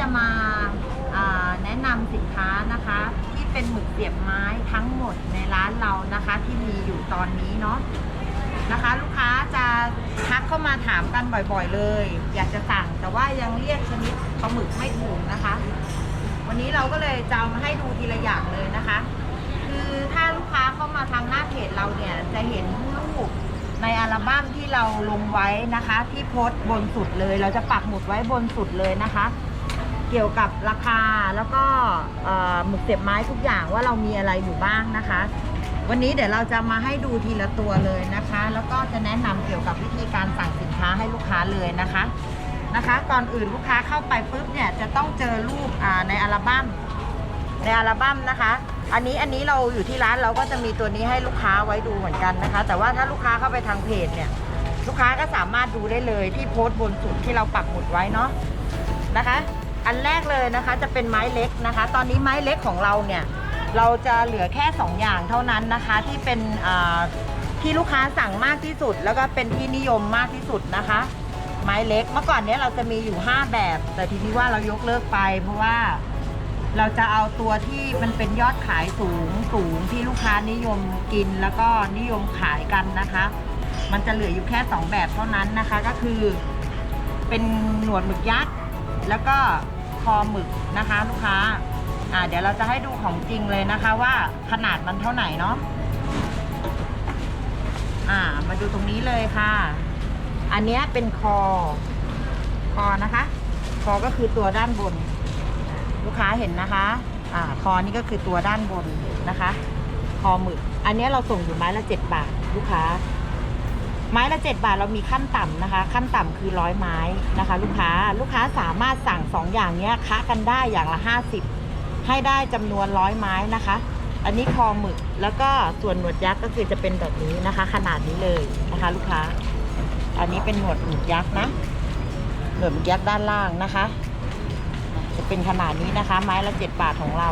จะมาแนะนำสินค้านะคะที่เป็นหมึกเสียบไม้ทั้งหมดในร้านเรานะคะที่มีอยู่ตอนนี้เนาะนะคะ ลูกค้าจะทักเข้ามาถามกันบ่อยๆเลย อยากจะสั่งแต่ว่ายังเรียกชนิดปลาหมึกไม่ถูกนะคะ วันนี้เราก็เลยจะมาให้ดูทีละอย่างเลยนะคะ คือถ้าลูกค้าเข้ามาทางหน้าเพจเราเนี่ยจะเห็นรูปในอัลบั้มที่เราลงไว้นะคะ ที่โพสต์บนสุดเลย เราจะปักหมุดไว้บนสุดเลยนะคะ เกี่ยวกับราคาแล้วก็หมึกเสียบไม้ทุกอย่างว่าเรามีอะไรอยู่บ้างนะคะ วันนี้เดี๋ยวเราจะมาให้ดูทีละตัวเลยนะคะ แล้วก็จะแนะนำเกี่ยวกับวิธีการสั่งสินค้าให้ลูกค้าเลยนะคะนะคะ ก่อนอื่นลูกค้าเข้าไปปุ๊บเนี่ยจะต้องเจอรูปในอัลบั้มในอัลบั้มนะคะ อันนี้อันนี้เราอยู่ที่ร้านเราก็จะมีตัวนี้ให้ลูกค้าไว้ดูเหมือนกันนะคะ แต่ว่าถ้าลูกค้าเข้าไปทางเพจเนี่ยลูกค้าก็สามารถดูได้เลยที่โพสต์บนสุดที่เราปักหมุดไว้เนาะนะคะ อันแรกเลยนะคะจะเป็นไม้เล็กนะคะ ตอนนี้ไม้เล็กของเราเนี่ยเราจะเหลือแค่ 2 อย่างเท่านั้นนะคะที่เป็นที่ลูกค้าสั่งมากที่สุด แล้วก็เป็นที่นิยมมากที่สุดนะคะ ไม้เล็กเมื่อก่อนเนี้ยเราจะมีอยู่ 5 แบบ แต่ทีนี้ว่าเรายกเลิกไป เพราะว่าเราจะเอาตัวที่มันเป็นยอดขายสูงสูงที่ลูกค้านิยมกินแล้วก็นิยมขายกันนะคะ มันจะเหลืออยู่แค่ 2 แบบเท่านั้นนะคะก็คือ เป็นหนวดหมึกยักษ์แล้วก็ อหมึกนะคะลูกค้าอ่าเดี๋ยวเราจะให้ดูของจริงเลยนะคะว่าขนาดมันเท่าไหร่เนาะอ่ามาดูตรงนี้เลยค่ะ อันนี้เป็นคอ คอนะคะ คอก็คือตัวด้านบน ลูกค้าเห็นนะคะอ่าคอนี่ก็คือตัวด้านบนนะคะ คอหมึก อันนี้เราส่งอยู่ไม้ละเจ็ดบาท ลูกค้า ไม้ละเจ็ดบาทเรามีขั้นต่ำนะคะ ขั้นต่ำคือร้อยไม้นะคะ ลูกค้าลูกค้าสามารถสั่งสองอย่างเนี้ยค้ากันได้อย่างละห้าสิบให้ได้จำนวนร้อยไม้นะคะ อันนี้คอหมึกแล้วก็ส่วนหนวดยักษ์ก็คือจะเป็นแบบนี้นะคะ ขนาดนี้เลยนะคะ ลูกค้า อันนี้เป็นหนวดหมึกยักษ์นะหนวดหมึกยักษ์ด้านล่างนะคะ จะเป็นขนาดนี้นะคะ ไม้ละเจ็ดบาทของเรา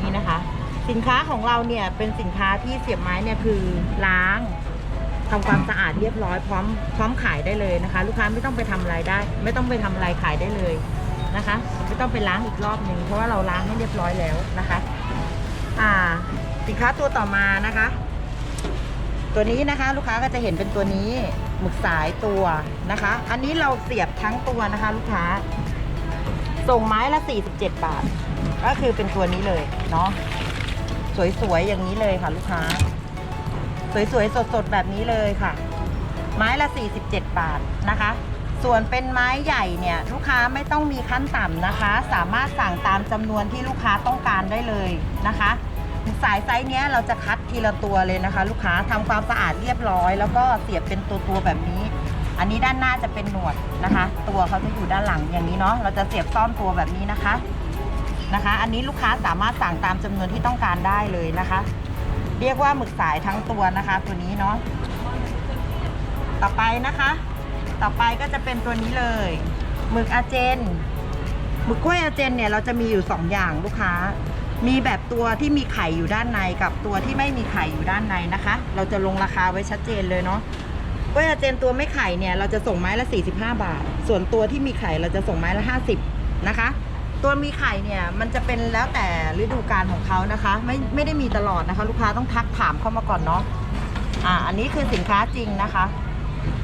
นี่นะคะ สินค้าของเราเนี่ยเป็นสินค้าที่เสียบไม้เนี่ยคือล้าง ทำความสะอาดเรียบร้อยพร้อมพร้อมขายได้เลยนะคะ ลูกค้าไม่ต้องไปทำอะไรได้ ไม่ต้องไปทำอะไรขายได้เลยนะคะ ไม่ต้องไปล้างอีกรอบหนึ่งเพราะว่าเราล้างให้เรียบร้อยแล้วนะคะ อ่าสินค้าตัวต่อมานะคะ ตัวนี้นะคะลูกค้าก็จะเห็นเป็นตัวนี้หมึกสายตัวนะคะ อันนี้เราเสียบทั้งตัวนะคะ ลูกค้า ส่งไม้ละ 47 บาท ก็คือเป็นตัวนี้เลยเนาะสวยๆอย่างนี้เลยค่ะลูกค้า สวยๆ สดๆ แบบนี้เลยค่ะ ไม้ละ 47 บาทนะคะ ส่วนเป็นไม้ใหญ่เนี่ยลูกค้าไม่ต้องมีขั้นต่ำนะคะ สามารถสั่งตามจำนวนที่ลูกค้าต้องการได้เลยนะคะ สายไซส์เนี้ยเราจะคัดทีละตัวเลยนะคะ ลูกค้าทำความสะอาดเรียบร้อย แล้วก็เสียบเป็นตัวๆ แบบนี้อันนี้ด้านหน้าจะเป็นหนวดนะคะ ตัวเขาจะอยู่ด้านหลังอย่างนี้เนาะเราจะเสียบซ่อนตัวแบบนี้นะคะนะคะ อันนี้ลูกค้าสามารถสั่งตามจำนวนที่ต้องการได้เลยนะคะ เรียกว่าหมึกสายทั้งตัวนะคะ ตัวนี้เนาะต่อไปนะคะ ต่อไปก็จะเป็นตัวนี้เลยหมึกอาเจนหมึกกล้วยอาเจนเนี่ยเราจะมีอยู่สองอย่างลูกค้า มีแบบตัวที่มีไข่อยู่ด้านในกับตัวที่ไม่มีไข่อยู่ด้านในนะคะ เราจะลงราคาไว้ชัดเจนเลยเนาะกล้วยอาเจนตัวไม่ไข่เนี่ยเราจะส่งไม้ละ 45 บาท ส่วนตัวที่มีไข่เราจะส่งไม้ละ 50 นะคะ ตัวมีไข่เนี่ยมันจะเป็นแล้วแต่ฤดูกาลของเขานะคะ ไม่ไม่ได้มีตลอดนะคะ ลูกค้าต้องทักถามเข้ามาก่อนเนาะอ่าอันนี้คือสินค้าจริงนะคะ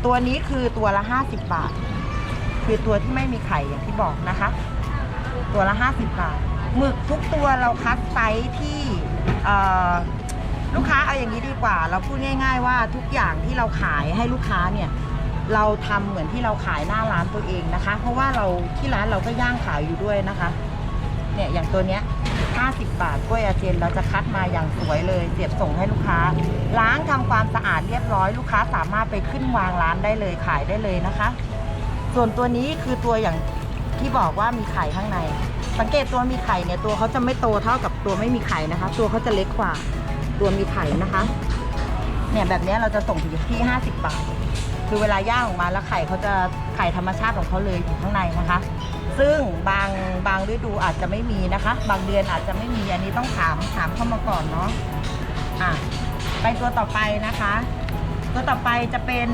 ตัวนี้คือตัวละ 50 บาท คือตัวที่ไม่มีไข่อย่างที่บอกนะคะ ตัวละ 50 บาทหมึกทุกตัวเราคัดไซส์ที่เออลูกค้าเอาอย่างนี้ดีกว่า เราพูดง่าย ๆ ว่าทุกอย่างที่เราขายให้ลูกค้าเนี่ย เราทำเหมือนที่เราขายหน้าร้านตัวเองนะคะ เพราะว่าเราที่ร้านเราก็ย่างขายอยู่ด้วยนะคะ เนี่ยอย่างตัวเนี้ย50 บาทกล้วยอาเจนเราจะคัดมาอย่างสวยเลยเสียบส่งให้ลูกค้า ล้างทำความสะอาดเรียบร้อยลูกค้าสามารถไปขึ้นวางร้านได้เลยขายได้เลยนะคะ ส่วนตัวนี้คือตัวอย่างที่บอกว่ามีไข่ข้างใน สังเกตตัวมีไข่เนี่ยตัวเขาจะไม่โตเท่ากับตัวไม่มีไข่นะคะ ตัวเขาจะเล็กกว่าตัวมีไข่นะคะ เนี่ยแบบนี้เราจะส่งถึงที่ 50 บาท คือเวลาย่างออกมาแล้วไข่เขาจะไข่ธรรมชาติของเขาเลยอยู่ข้างในนะคะ ซึ่งบางบางฤดูอาจจะไม่มีนะคะ บางเดือนอาจจะไม่มีอันนี้ต้องถามถามเข้ามาก่อนเนาะอะไปตัวต่อไปนะคะ ตัวต่อไปจะเป็น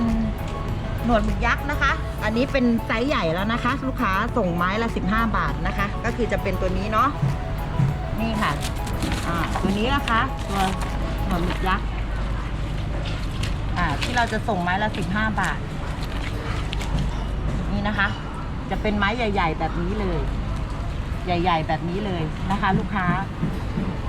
หนวดหมึกยักษ์นะคะ อันนี้เป็นไซส์ใหญ่แล้วนะคะ ลูกค้าส่งไม้ละ 15 บาทนะคะ ก็คือจะเป็นตัวนี้เนาะนี่ค่ะ อ่าตัวนี้นะคะ ตัวหนวดหมึกยักษ์ อ่าที่เราจะส่งไม้ละ15บห้าบาท นี่นะคะ จะเป็นไม้ใหญ่ ๆ แบบนี้เลย ใหญ่ ๆ แบบนี้เลยนะคะ ลูกค้า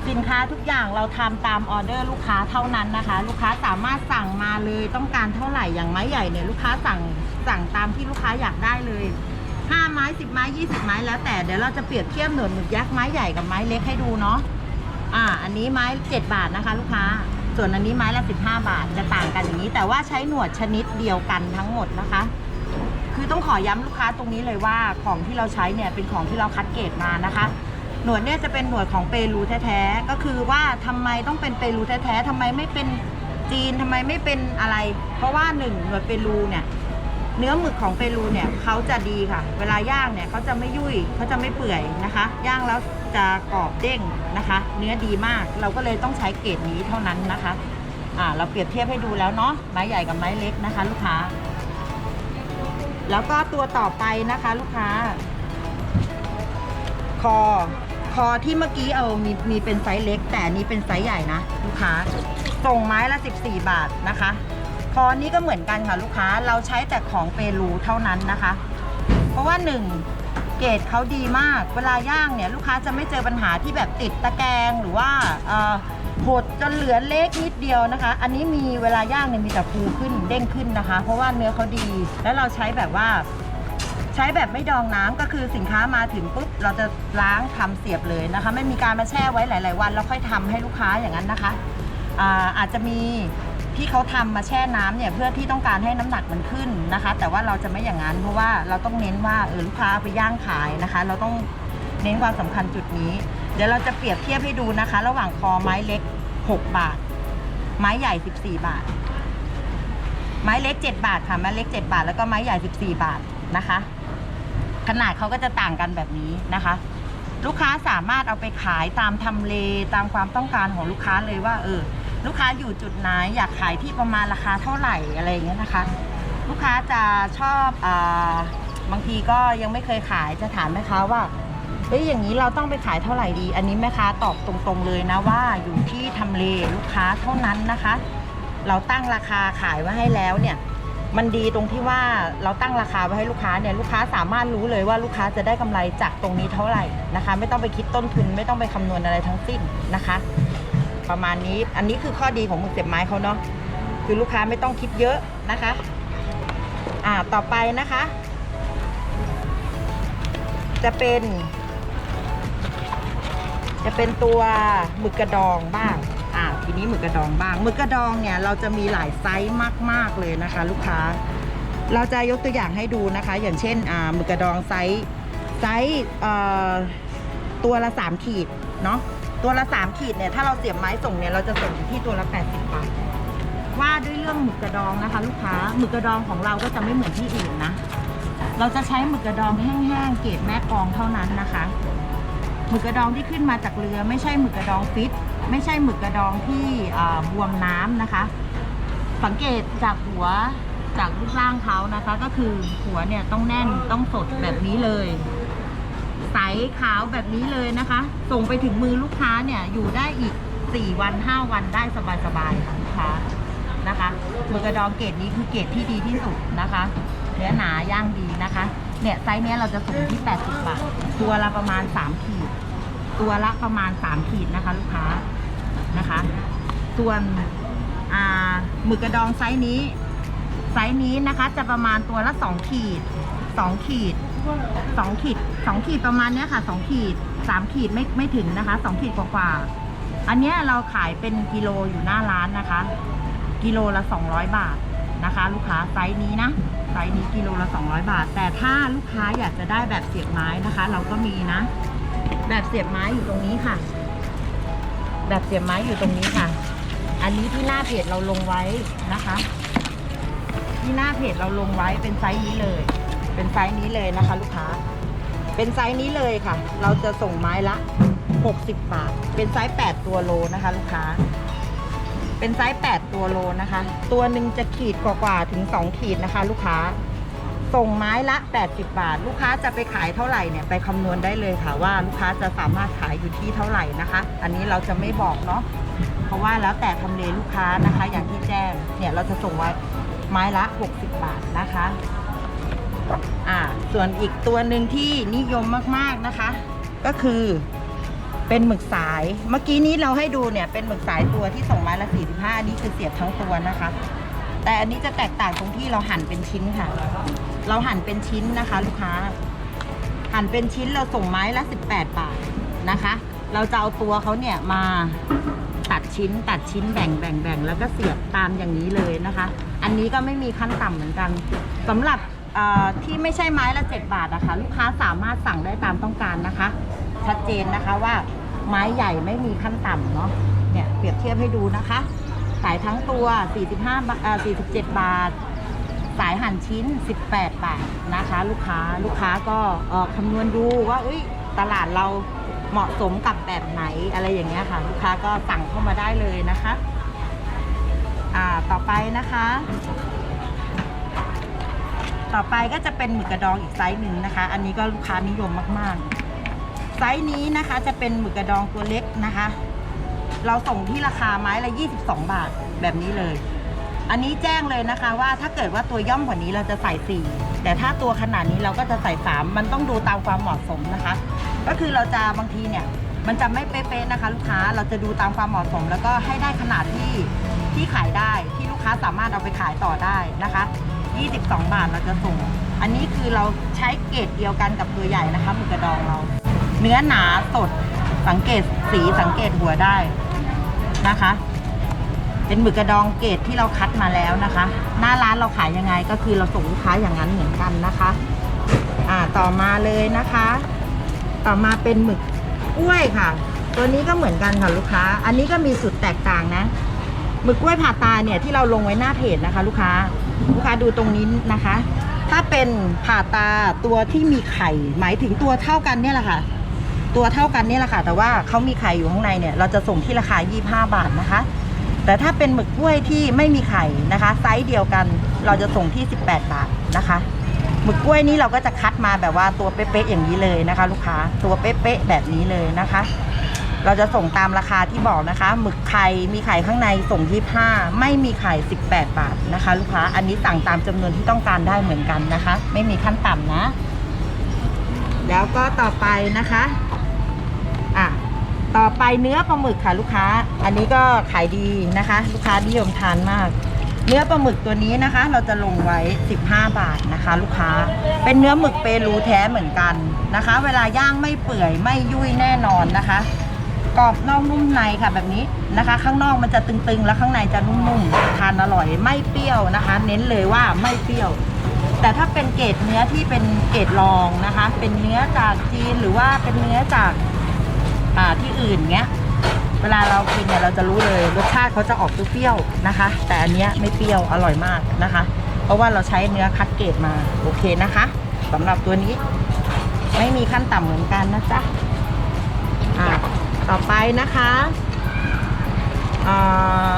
สินค้าทุกอย่างเราทำตามออเดอร์ลูกค้าเท่านั้นนะคะ ลูกค้าสามารถสั่งมาเลยต้องการเท่าไหร่อย่างไม้ใหญ่เนี่ยลูกค้าสั่งสั่งตามที่ลูกค้าอยากได้เลย5ไม้10ไม้20ไม้แล้วแต่เดี๋ยวเราจะเปรียบเทียบหนวดหมึกยักษ์ไม้ใหญ่กับไม้เล็กให้ดูเนาะอ่า อันนี้ไม้7บาทนะคะ ลูกค้า ส่วนอันนี้ไม้ละ 15 บาทจะต่างกันอย่างนี้ แต่ว่าใช้หนวดชนิดเดียวกันทั้งหมดนะคะ คือต้องขอย้ำลูกค้าตรงนี้เลยว่าของที่เราใช้เนี่ยเป็นของที่เราคัดเกรดมานะคะหนวดเนี่ยจะเป็นหนวดของเปรูแท้ๆ ก็คือว่าทำไมต้องเป็นเปรูแท้ๆทำไมไม่เป็นจีนทำไมไม่เป็นอะไร เพราะว่าหนึ่งหนวดเปรูเนี่ย เนื้อหมึกของเปรูเนี่ยเขาจะดีค่ะ เวลาย่างเนี่ยเขาจะไม่ยุ่ยเขาจะไม่เปื่อยนะคะ ย่างแล้วจะกรอบเด้งนะคะ เนื้อดีมากเราก็เลยต้องใช้เกรดนี้เท่านั้นนะคะอ่าเราเปรียบเทียบให้ดูแล้วเนาะไม้ใหญ่กับไม้เล็กนะคะ ลูกค้า แล้วก็ตัวต่อไปนะคะ ลูกค้า คอคอที่เมื่อกี้เอามีมีเป็นไซส์เล็ก แต่อันนี้เป็นไซส์ใหญ่นะ ลูกค้าส่งไม้ละ 14 บาทนะคะ คอนี้ก็เหมือนกันค่ะลูกค้าเราใช้แต่ของเปรูเท่านั้นนะคะ เพราะว่าหนึ่งเกรดเขาดีมาก เวลาย่างเนี่ยลูกค้าจะไม่เจอปัญหาที่แบบติดตะแกรงหรือว่าหดจนเหลือเล็กนิดเดียวนะคะ อันนี้มีเวลาย่างเนี่ยมีแต่ฟูขึ้นเด้งขึ้นนะคะ เพราะว่าเนื้อเขาดี แล้วเราใช้แบบว่า ใช้แบบไม่ดองน้ำก็คือสินค้ามาถึงปุ๊บเราจะล้างทำเสียบเลยนะคะ ไม่มีการมาแช่ไว้หลาย ๆ วันแล้วค่อยทำให้ลูกค้าอย่างนั้นนะคะอาอาจจะมี ที่เขาทำมาแช่น้ำเนี่ยเพื่อที่ต้องการให้น้ำหนักมันขึ้นนะคะ แต่ว่าเราจะไม่อย่างนั้นเพราะว่าเราต้องเน้นว่าเออลูกค้าเอาไปย่างขายนะคะ เราต้องเน้นความสำคัญจุดนี้ เดี๋ยวเราจะเปรียบเทียบให้ดูนะคะ ระหว่างคอไม้เล็ก 6 บาท ไม้ใหญ่ 14 บาท ไม้เล็ก 7 บาทค่ะไม้เล็ก 7 บาท แล้วก็ไม้ใหญ่ 14 บาทนะคะ ขนาดเขาก็จะต่างกันแบบนี้นะคะ ลูกค้าสามารถเอาไปขายตามทำเลตามความต้องการของลูกค้าเลยว่า เออ ลูกค้าอยู่จุดไหนอยากขายที่ประมาณราคาเท่าไหร่อะไรอย่างเงี้ยนะคะ ลูกค้าจะชอบอาบางทีก็ยังไม่เคยขายจะถามแม่ค้าว่าเฮ้ยอย่างนี้เราต้องไปขายเท่าไหร่ดี อันนี้แม่ค้าตอบตรงๆเลยนะว่าอยู่ที่ทำเลลูกค้าเท่านั้นนะคะ เราตั้งราคาขายไว้ให้แล้วเนี่ย มันดีตรงที่ว่าเราตั้งราคาไว้ให้ลูกค้าเนี่ยลูกค้าสามารถรู้เลยว่าลูกค้าจะได้กำไรจากตรงนี้เท่าไหร่นะคะ ไม่ต้องไปคิดต้นทุน ไม่ต้องไปคำนวณอะไรทั้งสิ้นนะคะ ประมาณนี้ อันนี้คือข้อดีของหมึกเสียบไม้เขาเนาะคือลูกค้าไม่ต้องคิดเยอะนะคะ อ่าต่อไปนะคะ จะเป็น จะเป็นตัวหมึกกระดองบ้างอ่าทีนี้หมึกกระดองบ้างหมึกกระดองเนี่ยเราจะมีหลายไซส์มาก ๆ เลยนะคะ ลูกค้า เราจะยกตัวอย่างให้ดูนะคะ อย่างเช่นอ่าหมึกกระดองไซส์ไซส์ตัวละ 3 ขีดเนาะ ตัวละ3ขีดเนี่ยถ้าเราเสียบไม้ส่งเนี่ยเราจะส่งอยู่ที่ตัวละ80บาทว่าด้วยเรื่องหมึกกระดองนะคะ ลูกค้าหมึกกระดองของเราก็จะไม่เหมือนที่อื่นนะ เราจะใช้หมึกกระดองแห้งๆเกรดแม่กองเท่านั้นนะคะหมึกกระดองที่ขึ้นมาจากเรือ ไม่ใช่หมึกกระดองฟิต ไม่ใช่หมึกกระดองที่บวมน้ำนะคะ สังเกตจากหัวจากรูปร่างเขานะคะ ก็คือหัวเนี่ยต้องแน่นต้องสดแบบนี้เลย ใสขาวแบบนี้เลยนะคะ ส่งไปถึงมือลูกค้าเนี่ยอยู่ได้อีก 4 วัน 5 วันได้สบายๆค่ะลูกค้านะคะหมึกกระดองเกรดนี้คือเกรดที่ดีที่สุดนะคะเนื้อหนาย่างดีนะคะ เนี่ยไซส์เนี้ยเราจะส่งที่ 80 บาท ตัวละประมาณ 3 ขีด ตัวละประมาณ 3 ขีดนะคะลูกค้านะคะ ส่วนอ่าหมึกกระดองไซส์นี้ ไซส์นี้นะคะจะประมาณตัวละ 2 ขีด 2 ขีด 2ขีด2ขีดประมาณเนี้ยค่ะ2ขีด3ขีดไม่ไม่ถึงนะคะ2ขีดกว่าๆอันเนี้ยเราขายเป็นกิโลอยู่หน้าร้านนะคะ กิโลละ200บาทนะคะ ลูกค้าไซส์นี้นะไซส์นี้กิโลละ200บาท แต่ถ้าลูกค้าอยากจะได้แบบเสียบไม้นะคะ เราก็มีนะ แบบเสียบไม้อยู่ตรงนี้ค่ะ แบบเสียบไม้อยู่ตรงนี้ค่ะ อันนี้ที่หน้าเพจเราลงไว้นะคะ ที่หน้าเพจเราลงไว้เป็นไซส์นี้เลย เป็นไซส์นี้เลยนะคะ ลูกค้า เป็นไซส์นี้เลยค่ะ เราจะส่งไม้ละ 60 บาท เป็นไซส์ 8 ตัวโลนะคะ ลูกค้า เป็นไซส์ 8 ตัวโลนะคะ ตัวหนึ่งจะขีดกว่าๆถึง 2 ขีดนะคะ ลูกค้า ส่งไม้ละ 80 บาท ลูกค้าจะไปขายเท่าไหร่เนี่ยไปคำนวณได้เลยค่ะว่าลูกค้าจะสามารถขายอยู่ที่เท่าไหร่นะคะ อันนี้เราจะไม่บอกเนาะ เพราะว่าแล้วแต่ทำเลลูกค้านะคะ อย่างที่แจ้ง เนี่ยเราจะส่งไว้ไม้ละ 60 บาทนะคะ อ่าส่วนอีกตัวหนึ่งที่นิยมมากๆนะคะ ก็คือเป็นหมึกสาย เมื่อกี้นี้เราให้ดูเนี่ยเป็นหมึกสายตัวที่ส่งไม้ละ45อันนี้คือเสียบทั้งตัวนะคะ แต่อันนี้จะแตกต่างตรงที่เราหั่นเป็นชิ้นค่ะ เราหั่นเป็นชิ้นนะคะ ลูกค้า หั่นเป็นชิ้นเราส่งไม้ละ 18 บาทนะคะ เราจะเอาตัวเขาเนี่ยมาตัดชิ้นตัดชิ้นแบ่งแบ่งแบ่งแล้วก็เสียบตามอย่างนี้เลยนะคะ อันนี้ก็ไม่มีขั้นต่ำเหมือนกันสำหรับ เอ่อที่ไม่ใช่ไม้ละ 7 บาทนะคะลูกค้าสามารถสั่งได้ตามต้องการนะคะ ชัดเจนนะคะว่าไม้ใหญ่ไม่มีขั้นต่ำเนาะเนี่ยเปรียบเทียบให้ดูนะคะขายทั้งตัว 45บาทเอ่อ47 บาท สายหั่นชิ้น 18 บาทนะคะ ลูกค้าลูกค้าก็เอ่อคำนวณดูว่าเอ้ยตลาดเราเหมาะสมกับแบบไหนอะไรอย่างเงี้ยค่ะ ลูกค้าก็สั่งเข้ามาได้เลยนะคะ อ่าต่อไปนะคะ ต่อไปก็จะเป็นหมึกกระดองอีกไซส์หนึ่งนะคะ อันนี้ก็ลูกค้านิยมมากๆ ไซส์นี้นะคะจะเป็นหมึกกระดองตัวเล็กนะคะ เราส่งที่ราคาไม้ละ 22 บาทแบบนี้เลย อันนี้แจ้งเลยนะคะว่าถ้าเกิดว่าตัวย่อมกว่านี้เราจะใส่4แต่ถ้าตัวขนาดนี้เราก็จะใส่3มันต้องดูตามความเหมาะสมนะคะ ก็คือเราจะบางทีเนี่ยมันจะไม่เป๊ะๆนะคะ ลูกค้าเราจะดูตามความเหมาะสม แล้วก็ให้ได้ขนาดที่ที่ขายได้ที่ลูกค้าสามารถเอาไปขายต่อได้นะคะ 22 บาทเราจะส่ง อันนี้คือเราใช้เกรดเดียวกันกับตัวใหญ่นะคะหมึกกระดองเรา เนื้อหนาสดสังเกตสีสังเกตหัวได้นะคะ เป็นหมึกกระดองเกรดที่เราคัดมาแล้วนะคะ หน้าร้านเราขายยังไงก็คือเราส่งลูกค้าอย่างนั้นเหมือนกันนะคะอ่าต่อมาเลยนะคะ ต่อมาเป็นหมึกกล้วยค่ะ ตัวนี้ก็เหมือนกันค่ะลูกค้า อันนี้ก็มีสุดแตกต่างนะหมึกกล้วยผ่าตาเนี่ยที่เราลงไว้หน้าเพจนะคะ ลูกค้า ลูกค้าดูตรงนี้นะคะ ถ้าเป็นผ่าตาตัวที่มีไข่ หมายถึงตัวเท่ากันเนี่ยแหละค่ะ ตัวเท่ากันเนี่ยแหละค่ะ แต่ว่าเขามีไข่อยู่ข้างในเนี่ย เราจะส่งที่ราคา 25 บาทนะคะ แต่ถ้าเป็นหมึกกล้วยที่ไม่มีไข่นะคะ ไซส์เดียวกัน เราจะส่งที่ 18 บาทนะคะหมึกกล้วยนี้เราก็จะคัดมาแบบว่าตัวเป๊ะๆอย่างนี้เลยนะคะ ลูกค้าตัวเป๊ะๆแบบนี้เลยนะคะ เราจะส่งตามราคาที่บอกนะคะ หมึกไข่มีไข่ข้างในส่ง25ไม่มีไข่ 18 บาทนะคะ ลูกค้า อันนี้สั่งตามจำนวนที่ต้องการได้เหมือนกันนะคะ ไม่มีขั้นต่ำนะ แล้วก็ต่อไปนะคะอะต่อไปเนื้อปลาหมึกค่ะลูกค้า อันนี้ก็ขายดีนะคะ ลูกค้านิยมทานมาก เนื้อปลาหมึกตัวนี้นะคะ เราจะลงไว้ 15 บาทนะคะ ลูกค้า เป็นเนื้อหมึกเปรูแท้เหมือนกันนะคะ เวลาย่างไม่เปื่อยไม่ยุ่ยแน่นอนนะคะ กรอบนอกนุ่มในค่ะแบบนี้นะคะ ข้างนอกมันจะตึงๆ แล้วข้างในจะนุ่มๆทานอร่อยไม่เปรี้ยวนะคะ เน้นเลยว่าไม่เปรี้ยว แต่ถ้าเป็นเกรดเนื้อที่เป็นเกรดรองนะคะ เป็นเนื้อจากจีนหรือว่าเป็นเนื้อจากอ่าที่อื่นเงี้ยเวลาเรากินเนี่ยเราจะรู้เลยรสชาติเขาจะออกเปรี้ยวๆนะคะ แต่อันเนี้ยไม่เปรี้ยวอร่อยมากนะคะ เพราะว่าเราใช้เนื้อคัดเกรดมาโอเคนะคะสำหรับตัวนี้ไม่มีขั้นต่ำเหมือนกันนะจ๊ะ ต่อไปนะคะอ่า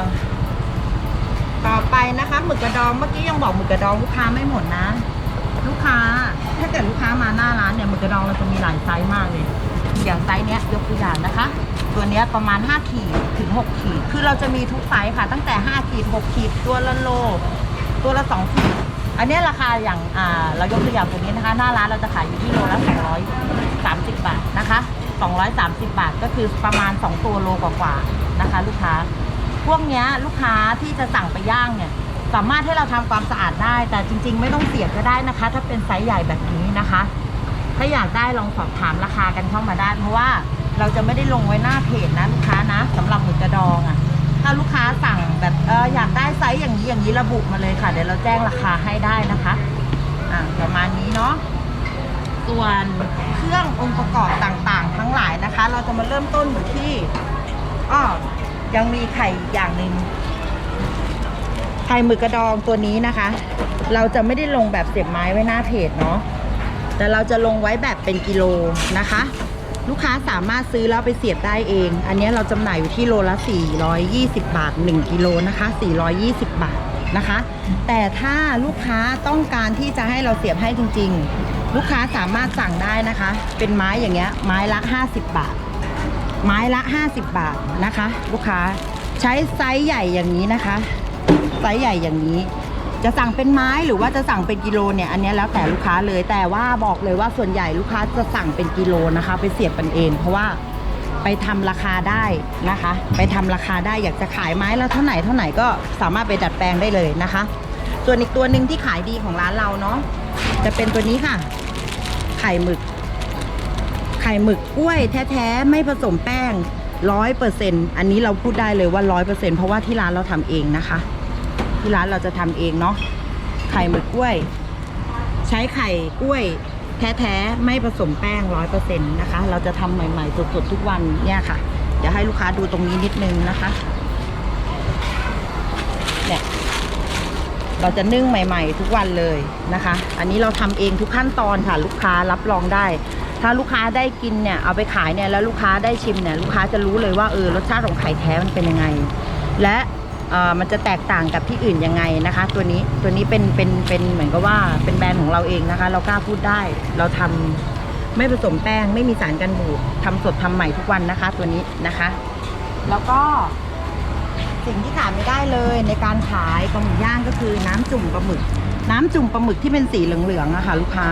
ต่อไปนะคะหมึกกระดองเมื่อกี้ยังบอกหมึกกระดองลูกค้าไม่หมดนะ ลูกค้าถ้าเกิดลูกค้ามาหน้าร้านเนี่ยหมึกกระดองเราจะมีหลายไซส์มากเลยอย่างไซส์เนี้ยยกตัวอย่างนะคะ ตัวเนี้ยประมาณ 5 ขีดถึง 6 ขีด คือเราจะมีทุกไซส์ค่ะ ตั้งแต่ 5 ขีด 6 ขีด ตัวละโล ตัวละ 2 ขีด อันนี้ราคาอย่างอ่าเรายกตัวอย่างตัวนี้นะคะ หน้าร้านเราจะขายอยู่ที่โลละ230 บาทนะคะ 230 บาท ก็คือประมาณ 2 ตัวโลกว่าๆนะคะ ลูกค้า พวกเนี้ยลูกค้าที่จะสั่งไปย่างเนี่ยสามารถให้เราทำความสะอาดได้ แต่จริง ๆ ไม่ต้องเสียก็ได้นะคะ ถ้าเป็นไซส์ใหญ่แบบนี้นะคะ ถ้าอยากได้ลองสอบถามราคากันเข้ามาได้เพราะว่าเราจะไม่ได้ลงไว้หน้าเพจนะลูกค้านะสำหรับหมึกกระดองอะ่ะถ้าลูกค้าสั่งแบบเอออยากได้ไซส์อย่างนี้อย่างนี้ระบุมาเลยค่ะ เดี๋ยวเราแจ้งราคาให้ได้นะคะอ่าประมาณนี้เนาะ ส่วนเครื่ององค์ประกอบต่างๆ ทั้งหลายนะคะ เราจะมาเริ่มต้นอยู่ที่อ้อยังมีไข่อย่างหนึ่งไข่หมึกกระดองตัวนี้นะคะ เราจะไม่ได้ลงแบบเสียบไม้ไว้หน้าเพจเนาะแต่เราจะลงไว้แบบเป็นกิโลนะคะ ลูกค้าสามารถซื้อแล้วไปเสียบได้เอง อันนี้เราจำหน่ายอยู่ที่โลละ 420 บาท 1 กิโลนะคะ 420 บาทนะคะ แต่ถ้าลูกค้าต้องการที่จะให้เราเสียบให้จริง ๆ ลูกค้าสามารถสั่งได้นะคะ เป็นไม้อย่างเงี้ย ไม้ละ 50 บาท ไม้ละ 50 บาทนะคะ ลูกค้าใช้ไซส์ใหญ่อย่างนี้นะคะ ไซส์ใหญ่อย่างนี้ จะสั่งเป็นไม้หรือว่าจะสั่งเป็นกิโลเนี่ย อันนี้แล้วแต่ลูกค้าเลย แต่ว่าบอกเลยว่าส่วนใหญ่ลูกค้าจะสั่งเป็นกิโลนะคะ ไปเสียบกันเอง เพราะว่าไปทำราคาได้นะคะ ไปทำราคาได้อยากจะขายไม้ละเท่าไหร่เท่าไหร่ก็สามารถไปดัดแปลงได้เลยนะคะ ส่วนอีกตัวหนึ่งที่ขายดีของร้านเราเนาะจะเป็นตัวนี้ค่ะ ข่หมึก ไข่หมึกกล้วยแท้ๆ ไม่ผสมแป้งร้อยเปอร์เซ็นอันนี้เราพูดได้เลยว่าร้อยเปอร์เซ็นเพราะว่าที่ร้านเราทำเองนะคะ ที่ร้านเราจะทำเองเนาะไข่หมึกกล้วย ใช้ไข่กล้วยแท้ๆ ไม่ผสมแป้งร้อยเปอร์เซ็นต์นะคะ เราจะทำใหม่ๆสดๆทุกวันเนี่ยค่ะ เดี๋ยวให้ลูกค้าดูตรงนี้นิดนึงนะคะเนี่ย เราจะนึ่งใหม่ ๆ ทุกวันเลยนะคะ อันนี้เราทำเองทุกขั้นตอนค่ะลูกค้ารับรองได้ ถ้าลูกค้าได้กินเนี่ยเอาไปขายเนี่ยแล้วลูกค้าได้ชิมเนี่ยลูกค้าจะรู้เลยว่าเออรสชาติของไข่แท้มันเป็นยังไง และมันจะแตกต่างกับที่อื่นยังไงนะคะ ตัวนี้ตัวนี้เป็นเป็นเป็นเหมือนกับว่าเป็นแบรนด์ของเราเองนะคะ เรากล้าพูดได้ เราทำไม่ผสมแป้ง ไม่มีสารกันบูดทำสดทำใหม่ทุกวันนะคะ ตัวนี้นะคะ แล้วก็ สิ่งที่ขาดไม่ได้เลยในการขายปลาหมึกย่างก็คือน้ำจุ่มปลาหมึก น้ำจุ่มปลาหมึกที่เป็นสีเหลืองๆอะค่ะ ลูกค้า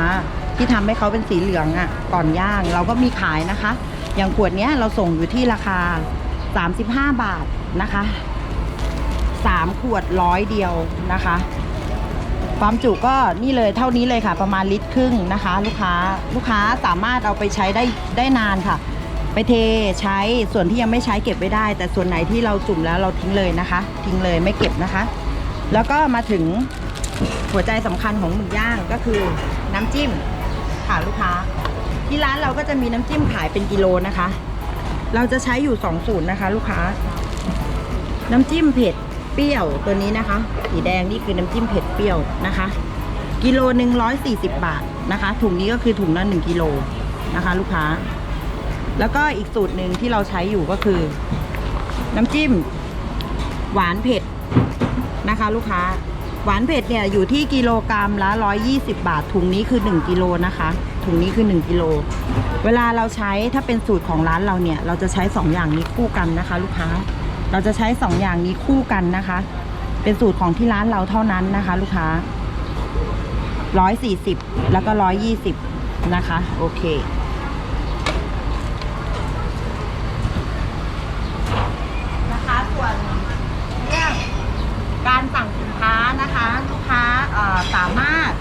ที่ทำให้เขาเป็นสีเหลืองอะก่อนย่างเราก็มีขายนะคะ อย่างขวดเนี้ยเราส่งอยู่ที่ราคา 35 บาทนะคะ3ขวดร้อยเดียวนะคะ ความจุก็นี่เลยเท่านี้เลยค่ะ ประมาณลิตรครึ่งนะคะ ลูกค้าลูกค้าสามารถเอาไปใช้ได้ได้นานค่ะ ไปเทใช้ส่วนที่ยังไม่ใช้เก็บไว้ได้ แต่ส่วนไหนที่เราจุ่มแล้วเราทิ้งเลยนะคะ ทิ้งเลยไม่เก็บนะคะ แล้วก็มาถึงหัวใจสำคัญของหมึกย่างก็คือน้ำจิ้มค่ะลูกค้า ที่ร้านเราก็จะมีน้ำจิ้มขายเป็นกิโลนะคะ เราจะใช้อยู่2สูตรนะคะ ลูกค้า น้ำจิ้มเผ็ดเปรี้ยวตัวนี้นะคะ สีแดงนี่คือน้ำจิ้มเผ็ดเปรี้ยวนะคะ กิโลหนึ่งร้อยสี่สิบบาทนะคะ ถุงนี้ก็คือถุงละหนึ่งกิโลนะคะ ลูกค้า แล้วก็อีกสูตรหนึ่งที่เราใช้อยู่ก็คือ น้ำจิ้ม หวานเผ็ดนะคะ ลูกค้า หวานเผ็ดเนี่ยอยู่ที่กิโลกรัมละ 120 บาท ถุงนี้คือ 1กิโลนะคะ ถุงนี้คือ 1กิโล เวลาเราใช้ถ้าเป็นสูตรของร้านเราเนี่ย เราจะใช้ 2 อย่างนี้คู่กันนะคะ ลูกค้า เราจะใช้ 2 อย่างนี้คู่กันนะคะ เป็นสูตรของที่ร้านเราเท่านั้นนะคะ ลูกค้า 140 แล้วก็ 120 นะคะ โอเค นะคะส่วนเรื่องการสั่งสินค้านะคะ ลูกค้าเอ่อสามารถ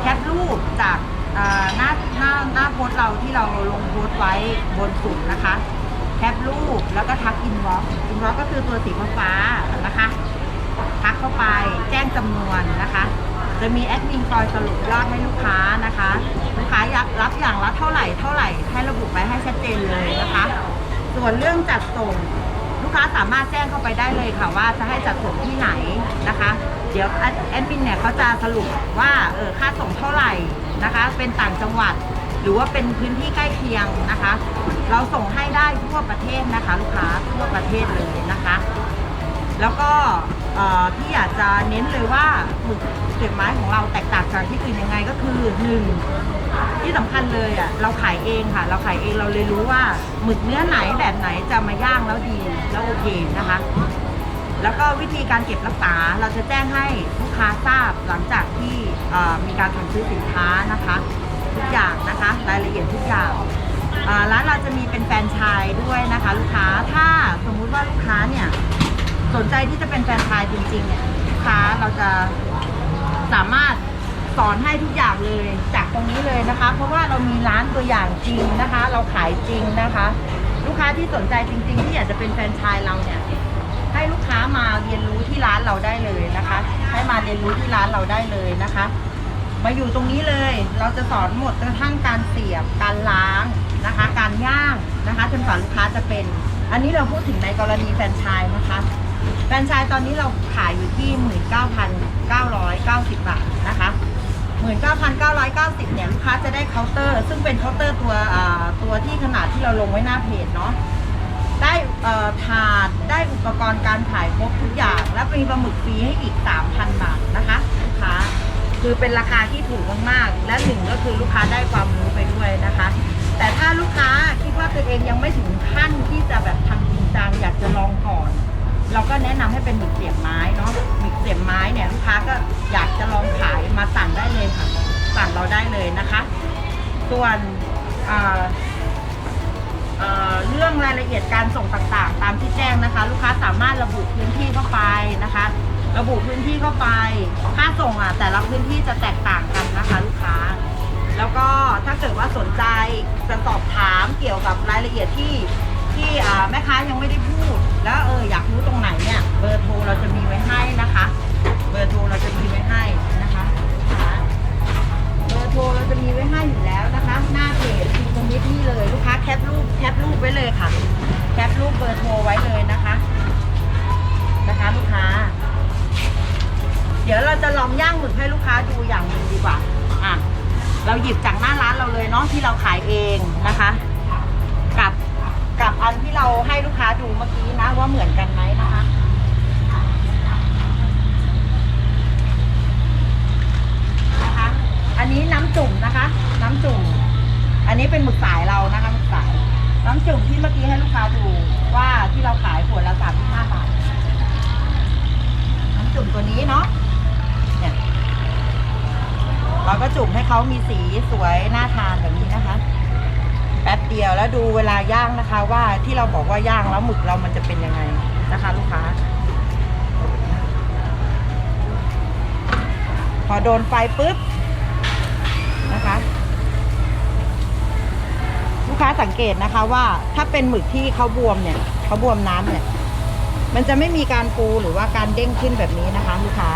แคปรูปจากเอ่อหน้าหน้าหน้าโพสต์เรา ที่เราลงโพสต์ไว้บนสุดนะคะแคปรูปแล้วก็ทักอินบ็อกอินบ็อกก็คือตัวสีฟ้านะคะทักเข้าไปแจ้งจำนวนนะคะ จะมีแอดมินคอยสรุปยอดให้ลูกค้านะคะลูกค้าอยากรับอย่างละเท่าไหร่เท่าไหร่ให้ระบุไปให้ชัดเจนเลยนะคะ ส่วนเรื่องจัดส่งลูกค้าสามารถแจ้งเข้าไปได้เลยค่ะว่าจะให้จัดส่งที่ไหนนะคะ เดี๋ยวแอดมินเนี่ยเขาจะสรุปว่าเออค่าส่งเท่าไหร่นะคะ เป็นต่างจังหวัด หรือว่าเป็นพื้นที่ใกล้เคียงนะคะ เราส่งให้ได้ทั่วประเทศนะคะ ลูกค้าทั่วประเทศเลยนะคะ แล้วก็ที่อยากจะเน้นเลยว่าหมึกเสียบไม้ของเราแตกต่างจากที่อื่นยังไงก็คือหนึ่งที่สำคัญเลยอะเราขายเองค่ะ เราขายเองเราเลยรู้ว่าหมึกเนื้อไหนแบบไหนจะมาย่างแล้วดีแล้วโอเคนะคะ แล้วก็วิธีการเก็บรักษาเราจะแจ้งให้ลูกค้าทราบหลังจากที่มีการสั่งซื้อสินค้านะคะ กอย่างนะคะ รายละเอียดทุกอย่างร้านเราจะมีเป็นแฟนชายด้วยนะคะ ลูกค้าถ้าสมมุติว่าลูกค้าเนี่ยสนใจที่จะเป็นแฟนชายจริงๆเนี่ยลูกค้าเราจะสามารถสอนให้ทุกอย่างเลยจากตรงนี้เลยนะคะ เพราะว่าเรามีร้านตัวอย่างจริงนะคะ เราขายจริงนะคะ ลูกค้าที่สนใจจริง ๆ ที่อยากจะเป็นแฟนชายเราเนี่ยให้ลูกค้ามาเรียนรู้ที่ร้านเราได้เลยนะคะ ให้มาเรียนรู้ที่ร้านเราได้เลยนะคะ มาอยู่ตรงนี้เลย เราจะสอนหมดกระทั่งการเสียบ การล้างนะคะ การย่างนะคะจนกว่าลูกค้าจะเป็น อันนี้เราพูดถึงในกรณีแฟรนไชส์นะคะ แฟรนไชส์ตอนนี้เราขายอยู่ที่ 19,990 บาทนะคะ 19,990เนี่ยลูกค้าจะได้เคาน์เตอร์ ซึ่งเป็นเคาน์เตอร์ตัวตัวที่ขนาดที่เราลงไว้หน้าเพจเนาะได้ถาดได้อุปกรณ์การขายครบทุกอย่าง และมีปลาหมึกฟรีให้อีก 3,000 บาทนะคะลูกค้า คือเป็นราคาที่ถูกมากๆ และหนึ่งก็คือลูกค้าได้ความรู้ไปด้วยนะคะ แต่ถ้าลูกค้าคิดว่าตัวเองยังไม่ถึงขั้นที่จะแบบทำจริงจังอยากจะลองก่อน เราก็แนะนำให้เป็นหมึกเสียบไม้เนาะหมึกเสียบไม้เนี่ยลูกค้าก็อยากจะลองขายมาสั่งได้เลยค่ะ สั่งเราได้เลยนะคะ ส่วนเอ่อเรื่องรายละเอียดการส่งต่างๆ ตามที่แจ้งนะคะ ลูกค้าสามารถระบุพื้นที่เข้าไปนะคะ ระบุพื้นที่เข้าไป ค่าส่งอะแต่ละพื้นที่จะแตกต่างกันนะคะลูกค้า แล้วก็ถ้าเกิดว่าสนใจจะสอบถามเกี่ยวกับรายละเอียดที่ที่แม่ค้ายังไม่ได้พูด แล้วเอออยากรู้ตรงไหนเนี่ยเบอร์โทรเราจะมีไว้ให้นะคะ เบอร์โทรเราจะมีไว้ให้นะคะ เบอร์โทรเราจะมีไว้ให้อยู่แล้วนะคะ หน้าเพจทีตรงนี้ที่เลยลูกค้าแคปรูปแคปรูปไว้เลยค่ะ แคปรูปเบอร์โทรไว้เลยนะ ดี๋ยวเราจะลองย่างหมึกให้ลูกค้าดูอย่างหนึ่งดีกว่า อะ เราหยิบจากหน้าร้านเราเลยเนาะที่เราขายเองนะคะ กับกับอันที่เราให้ลูกค้าดูเมื่อกี้นะว่าเหมือนกันไหมนะคะนะคะ อันนี้น้ำจุ่มนะคะ น้ำจุ่ม อันนี้เป็นหมึกสายเรานะคะหมึกสาย น้ำจุ่มที่เมื่อกี้ให้ลูกค้าดูว่าที่เราขายขวดละสามสิบห้าบาท น้ำจุ่มตัวนี้เนาะ ก็จุ่มให้เขามีสีสวยน่าทานแบบนี้นะคะ แป๊บเดียวแล้วดูเวลาย่างนะคะ ว่าที่เราบอกว่าย่างแล้วหมึกเรามันจะเป็นยังไงนะคะ ลูกค้า พอโดนไฟปุ๊บนะคะ ลูกค้าสังเกตนะคะว่าถ้าเป็นหมึกที่เขาบวมเนี่ยเขาบวมน้ำเนี่ย มันจะไม่มีการฟูหรือว่าการเด้งขึ้นแบบนี้นะคะ ลูกค้า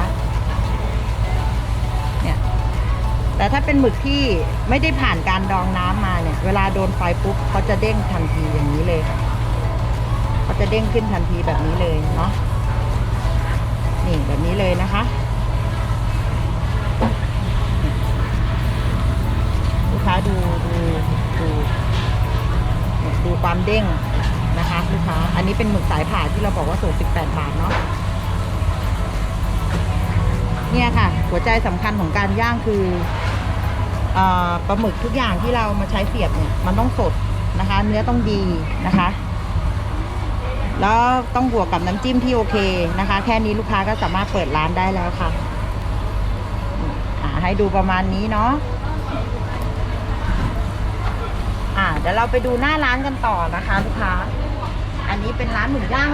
แต่ถ้าเป็นหมึกที่ไม่ได้ผ่านการดองน้ำมาเนี่ย เวลาโดนไฟปุ๊บเขาจะเด้งทันทีอย่างนี้เลยค่ะเขาจะเด้งขึ้นทันทีแบบนี้เลยเนาะนี่แบบนี้เลยนะคะ หัวใจสำคัญของการย่างคืออปลาหมึกทุกอย่างที่เรามาใช้เสียบเนี่ยมันต้องสดนะคะ เนื้อต้องดีนะคะ แล้วต้องบวกกับน้ำจิ้มที่โอเคนะคะ แค่นี้ลูกค้าก็สามารถเปิดร้านได้แล้วค่ะอ่าให้ดูประมาณนี้เนาะอ่าเดี๋ยวเราไปดูหน้าร้านกันต่อนะคะลูกค้า อันนี้เป็นร้านหมูย่าง